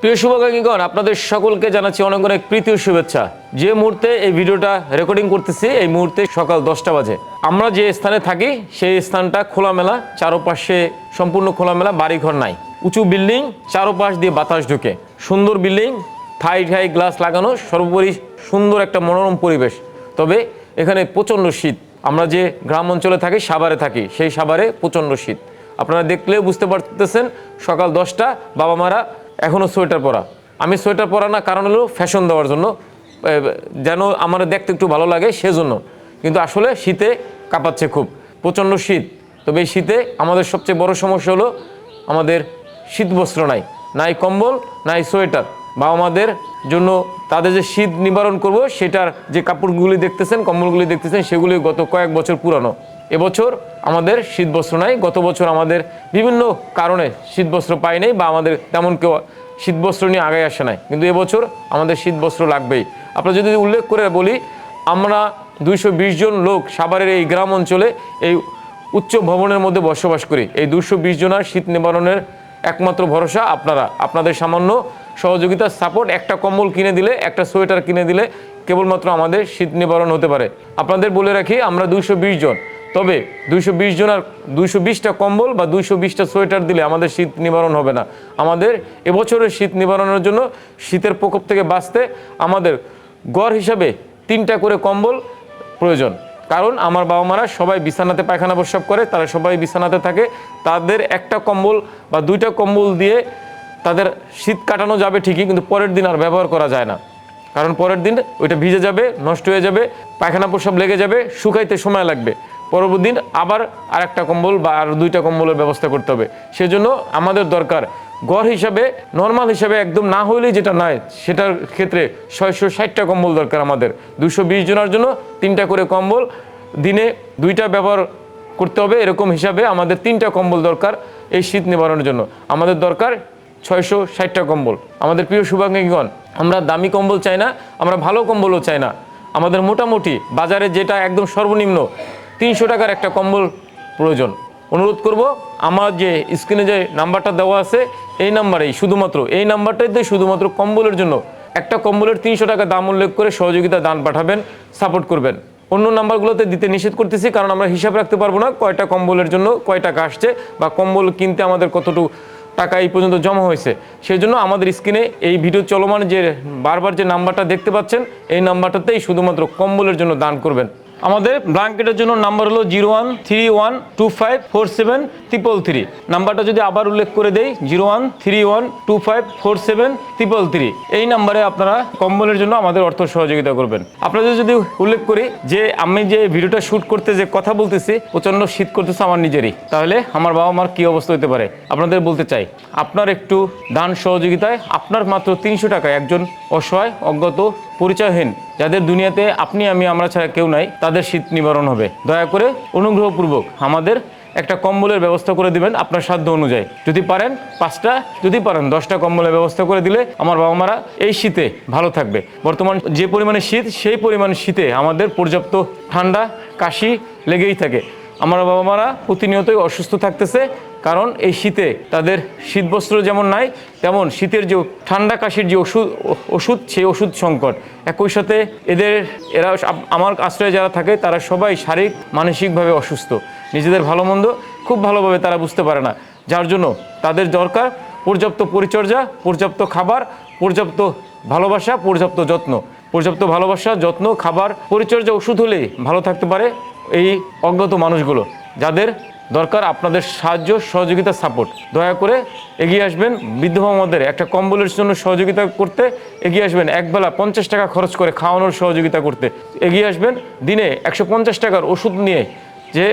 প্রিয় শুভাকাঙ্ক্ষীগণ, আপনাদের সকলকে জানাচ্ছি অনেক অনেক প্রীতি শুভেচ্ছা। যে মুহূর্তে এই ভিডিওটা রেকর্ডিং করতেছি, এই মুহূর্তে সকাল দশটা বাজে। আমরা যে স্থানে থাকি, সেই স্থানটা খোলামেলা, চারোপাশে সম্পূর্ণ খোলামেলা, বাড়িঘর নাই। উঁচু বিল্ডিং, চারোপাশ দিয়ে বাতাস ঢুকে। সুন্দর বিল্ডিং থাই ঠাই গ্লাস লাগানো, সর্বোপরি সুন্দর একটা মনোরম পরিবেশ। তবে এখানে প্রচণ্ড শীত। আমরা যে গ্রাম অঞ্চলে থাকি, সাভারে থাকি, সেই সাভারে প্রচণ্ড শীত। আপনারা দেখলেও বুঝতে পারতেছেন, সকাল দশটা, বাবা মারা এখনও সোয়েটার পরা। আমি সোয়েটার পরা না, কারণ হলো ফ্যাশন দেওয়ার জন্য। যেন আমার দেখতে একটু ভালো লাগে, সেজন্য। কিন্তু আসলে শীতে কাঁপাচ্ছে খুব। প্রচণ্ড শীত। তবে এই শীতে আমাদের সবচেয়ে বড় সমস্যা হলো আমাদের শীত বস্ত্র নাই। নাই কম্বল, নাই সোয়েটার। বাবা মাদের জন্য তাদের যে শীত নিবারণ করব, সেটার যে কাপড়গুলি দেখতেছেন, কম্বলগুলি দেখতেছেন, সেগুলি গত কয়েক বছর পুরানো। এবছর আমাদের শীত বস্ত্র নাই। গত বছর আমাদের বিভিন্ন কারণে শীত বস্ত্র পাই নাই বা আমাদের তেমন কেউ শীত বস্ত্র নিয়ে আগে আসে নাই। কিন্তু এবছর আমাদের শীত বস্ত্র লাগবেই। আপনারা যদি উল্লেখ করে বলি, আমরা দুইশো বিশ জন লোক সাভারের এই গ্রাম অঞ্চলে এই উচ্চ ভবনের মধ্যে বসবাস করি। এই দুশো বিশ জনের শীত নিবারণের একমাত্র ভরসা আপনারা। আপনাদের সামান্য সহযোগিতা, সাপোর্ট, একটা কম্বল কিনে দিলে, একটা সোয়েটার কিনে দিলে কেবলমাত্র আমাদের শীত নিবারণ হতে পারে। আপনাদের বলে রাখি, আমরা দুইশো জন। তবে দুইশো বিশ জনের দুইশো বিশটা কম্বল বা দুইশো বিশটা সোয়েটার দিলে আমাদের শীত নিবারণ হবে না। আমাদের এবছরের শীত নিবারণের জন্য শীতের প্রকোপ থেকে বাঁচতে আমাদের গড় হিসাবে তিনটা করে কম্বল প্রয়োজন। কারণ আমার বাবা মারা সবাই বিছানাতে পায়খানা প্রস্রাব করে, তারা সবাই বিছানাতে থাকে। তাদের একটা কম্বল বা দুইটা কম্বল দিয়ে তাদের শীত কাটানো যাবে ঠিকই, কিন্তু পরের দিন আর ব্যবহার করা যায় না। কারণ পরের দিন ওইটা ভিজে যাবে, নষ্ট হয়ে যাবে, পায়খানা প্রস্রাব লেগে যাবে, শুকাইতে সময় লাগবে। পরবর্তী দিন আবার আর একটা কম্বল বা আর দুইটা কম্বলের ব্যবস্থা করতে হবে। সেজন্য আমাদের দরকার গড় হিসাবে নর্মাল হিসাবে একদম না হইলেই যেটা নয় সেটার ক্ষেত্রে ছয়শো ষাটটা কম্বল দরকার আমাদের। দুশো বিশ জনের জন্য তিনটা করে কম্বল, দিনে দুইটা ব্যবহার করতে হবে। এরকম হিসাবে আমাদের তিনটা কম্বল দরকার এই শীত নিবারণের জন্য। আমাদের দরকার ছয়শো ষাটটা কম্বল। আমাদের প্রিয় শুভাকাঙ্ক্ষীগণ আমরা দামি কম্বল চাই না, আমরা ভালো কম্বলও চাই না। আমাদের মোটামুটি বাজারে যেটা একদম সর্বনিম্ন তিনশো টাকার একটা কম্বল প্রয়োজন। অনুরোধ করব, আমার যে স্ক্রিনে যে নাম্বারটা দেওয়া আছে, এই নাম্বারেই, শুধুমাত্র, এই নাম্বারটাইতে শুধুমাত্র কম্বলের জন্য। একটা কম্বলের তিনশো টাকা দাম উল্লেখ করে সহযোগিতা দান পাঠাবেন, সাপোর্ট করবেন। অন্য নাম্বারগুলোতে দিতে নিষেধ করতেছি, কারণ আমরা হিসাব রাখতে পারব না কয়টা কম্বলের জন্য কয় টাকা আসছে বা কম্বল কিনতে আমাদের কতটুকু টাকা এই পর্যন্ত জমা হয়েছে। সেই জন্য আমাদের স্ক্রিনে এই ভিডিও চলমান যে বারবার যে নাম্বারটা দেখতে পাচ্ছেন, এই নাম্বারটাতেই শুধুমাত্র কম্বলের জন্য দান করবেন। আমাদের ব্ল্যাঙ্কেটের জন্য নাম্বার হলো zero one three one two five four seven triple three. নাম্বারটা যদি আবার উল্লেখ করে দেই, zero one three one two five four seven triple three. এই নাম্বারে আপনারা কম্বলের জন্য আমাদের অর্থ সহযোগিতা করবেন। আপনাদের যদি উল্লেখ করি যে আমি যে ভিডিওটা শ্যুট করতে যে কথা বলতেছি, প্রচণ্ড শীত করতেছে আমার নিজেরই। তাহলে আমার বাবা মার কী অবস্থা হতে পারে? আপনাদের বলতে চাই, আপনার একটু দান সহযোগিতায় আপনার মাত্র তিনশো টাকায় একজন অসহায়, অজ্ঞাত পরিচয়হীন, যাদের দুনিয়াতে আপনি, আমি, আমরা ছাড়া কেউ নাই, তাদের শীত নিবারণ হবে। দয়া করে অনুগ্রহপূর্বক আমাদের একটা কম্বলের ব্যবস্থা করে দিবেন আপনার সাধ্য অনুযায়ী। যদি পারেন, পাঁচটা, যদি পারেন, দশটা কম্বলের ব্যবস্থা করে দিলে আমার বাবা মারা এই শীতে ভালো থাকবে। বর্তমান যে পরিমাণে শীত, সেই পরিমাণ শীতে আমাদের পর্যাপ্ত ঠান্ডা, কাশি লেগেই থাকে। আমার বাবা মারা প্রতিনিয়তই অসুস্থ থাকতেছে, কারণ এই শীতে তাদের শীতবস্ত্র যেমন নাই, তেমন শীতের যে ঠান্ডা কাশির যে ওষুধ ওষুধ, সেই ওষুধ সংকট। একই সাথে এদের, এরা আমার আশ্রয়ে যারা থাকে, তারা সবাই শারীরিক, মানসিকভাবে অসুস্থ। নিজেদের ভালো মন্দ খুব ভালোভাবে তারা বুঝতে পারে না। যার জন্য তাদের দরকার পর্যাপ্ত পরিচর্যা, পর্যাপ্ত খাবার, পর্যাপ্ত ভালোবাসা, পর্যাপ্ত যত্ন। পর্যাপ্ত ভালোবাসা, যত্ন, খাবার, পরিচর্যা, ওষুধ হলেই ভালো থাকতে পারে। এই অজ্ঞাত মানুষগুলো, যাদের দরকার আপনাদের সাহায্য, সহযোগিতা সাপোর্ট দয়া করে এগিয়ে আসবেন। বৃদ্ধ মামাদের একটা কম্বলের জন্য সহযোগিতা করতে এগিয়ে আসবেন। একবেলা পঞ্চাশ টাকা খরচ করে খাওয়ানোর সহযোগিতা করতে এগিয়ে আসবেন। দিনে একশো পঞ্চাশ টাকার ওষুধ নিয়ে যে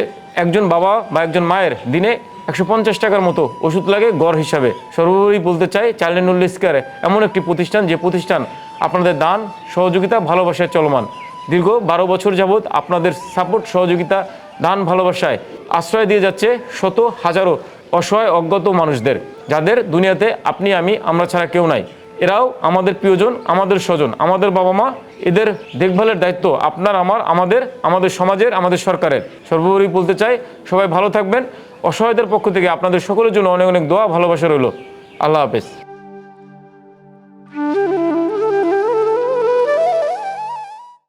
একজন বাবা বা একজন মায়ের দিনে একশো পঞ্চাশ টাকার মতো ওষুধ লাগে গড় হিসাবে। সর্বোপরি বলতে চাই চাইল্ড স্কার এমন একটি প্রতিষ্ঠান, যে প্রতিষ্ঠান আপনাদের দান, সহযোগিতা, ভালোবাসায় চলমান। দীর্ঘ বারো বছর যাবৎ আপনাদের সাপোর্ট সহযোগিতা, দান ভালোবাসায় আশ্রয় দিয়ে যাচ্ছে শত হাজারো অসহায় অজ্ঞাত মানুষদের, যাদের দুনিয়াতে আপনি, আমি, আমরা ছাড়া কেউ নাই। এরাও আমাদের প্রিয়জন, আমাদের স্বজন, আমাদের বাবা মা এদের দেখভালের দায়িত্ব আপনার, আমার, আমাদের আমাদের সমাজের, আমাদের সরকারের। সর্বোপরি বলতে চাই, সবাই ভালো থাকবেন। অসহায়দের পক্ষ থেকে আপনাদের সকলের জন্য অনেক অনেক দোয়া, ভালোবাসা রইল। আল্লাহ হাফেজ।